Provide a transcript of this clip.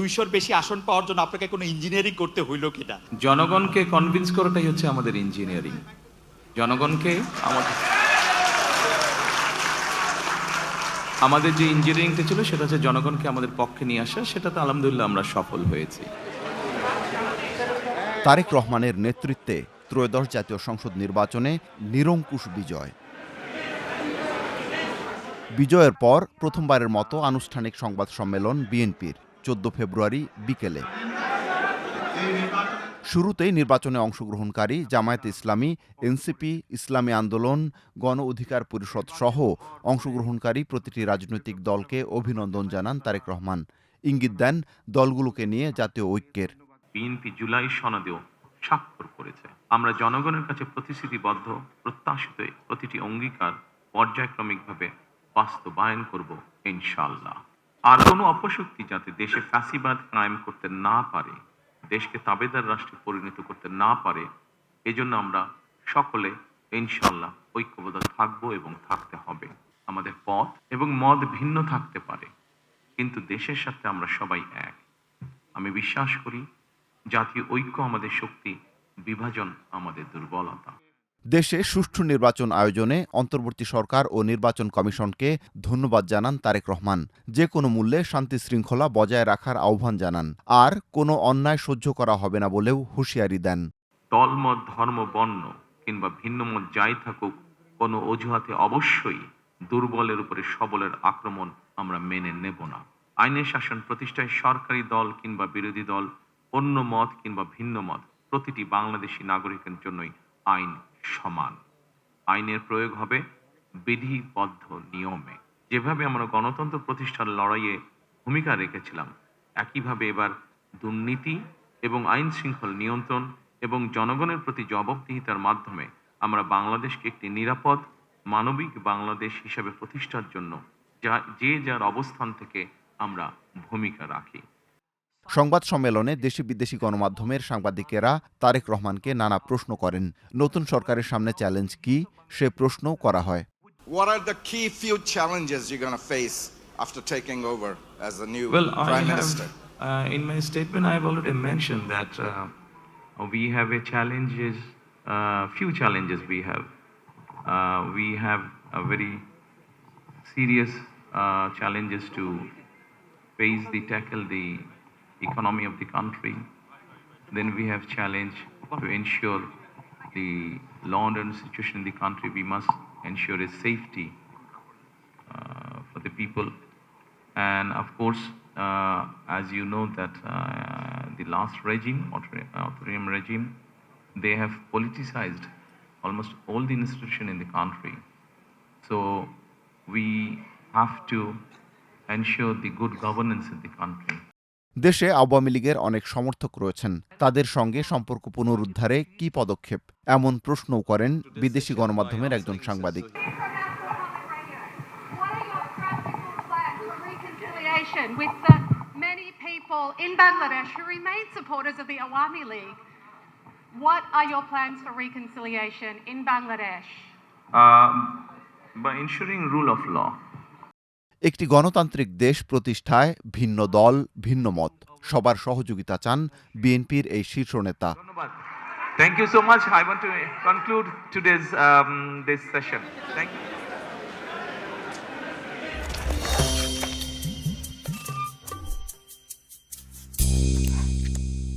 দুইশোর বেশি আসন পাওয়ার জন্য আপনাকে কোনো ইঞ্জিনিয়ারিং করতে হইল কিনা? জনগণকে কনভিন্স করাটাই হচ্ছে আমাদের ইঞ্জিনিয়ারিং জনগণকে আমাদের আমাদের যে ইঞ্জিনিয়ারিংটা ছিল সেটা হচ্ছে জনগণকে আমাদের পক্ষে নিয়ে আসা সেটাতে আলহামদুলিল্লাহ আমরা সফল হয়েছি। তারেক রহমানের নেতৃত্বে ত্রয়োদশ জাতীয় সংসদ নির্বাচনে নিরঙ্কুশ বিজয়। বিজয়ের পর প্রথমবারের মতো আনুষ্ঠানিক সংবাদ সম্মেলন বিএনপির। চোদ্দ ফেব্রুয়ারি বিকেলে। শুরুতেই নির্বাচনে অংশগ্রহণকারী জামায়াতে ইসলামী, এনসিপি, ইসলামী আন্দোলন, গণ অধিকার পরিষদ সহ অংশগ্রহণকারী প্রতিটি রাজনৈতিক দলকে অভিনন্দন জানান তারেক রহমান। ইঙ্গিত দেন, দলগুলোকে নিয়ে জাতীয় ঐক্যের। বিএনপি জুলাই সনদেও স্বাক্ষর করেছে। আমরা জনগণের কাছে প্রতিশ্রুতিবদ্ধ, প্রত্যাশিত প্রতিটি অঙ্গীকার পর্যায়ক্রমিকভাবে বাস্তবায়ন করব ইনশাআল্লাহ। আর কোনো অপশক্তি যাতে দেশে ফ্যাসিবাদ কায়েম করতে না পারে, দেশকে তাবেদার রাষ্ট্রে পরিণত করতে না পারে, এজন্য আমরা সকলে ইনশাআল্লাহ ঐক্যবদ্ধ থাকব এবং থাকতে হবে। আমাদের পথ এবং মত ভিন্ন থাকতে পারে, কিন্তু দেশের সাথে আমরা সবাই এক। আমি বিশ্বাস করি, জাতীয় ঐক্য আমাদের শক্তি, বিভাজন আমাদের দুর্বলতা। দেশে সুষ্ঠু নির্বাচন আয়োজনে অন্তর্বর্তী সরকার ও নির্বাচন কমিশনকে ধন্যবাদ জানান তারেক রহমান। যে কোনো মূল্যে শান্তি শৃঙ্খলা বজায় রাখার আহ্বান জানান। আর কোনো অন্যায় সহ্য করা হবে না বলেও হুঁশিয়ারি দেন। দলমত ধর্ম, বর্ণ কিংবা ভিন্নমত যাই থাকুক, কোনো অজুহাতে অবশ্যই দুর্বলের উপরে সবলের আক্রমণ আমরা মেনে নেব না। আইনের শাসন প্রতিষ্ঠায় সরকারি দল কিংবা বিরোধী দল, অন্য মত কিংবা ভিন্ন মত, প্রতিটি বাংলাদেশি নাগরিকের জন্যই আইন সমান। আইনের প্রয়োগ হবে বিধিবদ্ধ নিয়মে। যেভাবে আমরা গণতন্ত্র প্রতিষ্ঠার লড়াইয়ে ভূমিকা রেখেছিলাম, একইভাবে এবার দুর্নীতি এবং আইন শৃঙ্খল নিয়ন্ত্রণ এবং জনগণের প্রতি জবাবদিহিতার মাধ্যমে আমরা বাংলাদেশকে একটি নিরাপদ, মানবিক বাংলাদেশ হিসাবে প্রতিষ্ঠার জন্য যা যে যার অবস্থান থেকে আমরা ভূমিকা রাখি। সংবাদ সম্মেলনে দেশি বিদেশি গণমাধ্যমের সাংবাদিকেরা তারেক রহমানকে নানা প্রশ্ন করেন। নতুন সরকারের সামনে চ্যালেঞ্জ কি? সে প্রশ্নও করা হয়। Uh, challenges to face the tackle the economy of the country. Then we have challenge to ensure the law and order situation in the country. We must ensure a safety uh, for the people. And of course, uh, as you know that uh, the last regime, author- authoritarian regime, they have politicized almost all the institution in the country. So we have to ensure the good governance in the country. দেশে আওয়ামী লীগের অনেক সমর্থক রয়েছেন। তাদের সঙ্গে সম্পর্ক পুনরুদ্ধারে কি পদক্ষেপ? এমন প্রশ্ন করেন বিদেশি গণমাধ্যমের একজন সাংবাদিক। Uh, by ensuring rule of law. একটি গণতান্ত্রিক দেশ প্রতিষ্ঠায় ভিন্ন দল, ভিন্ন মত। সবার সহযোগিতা চান বিএনপির এই শীর্ষ নেতা। Thank you so much I today's session thank you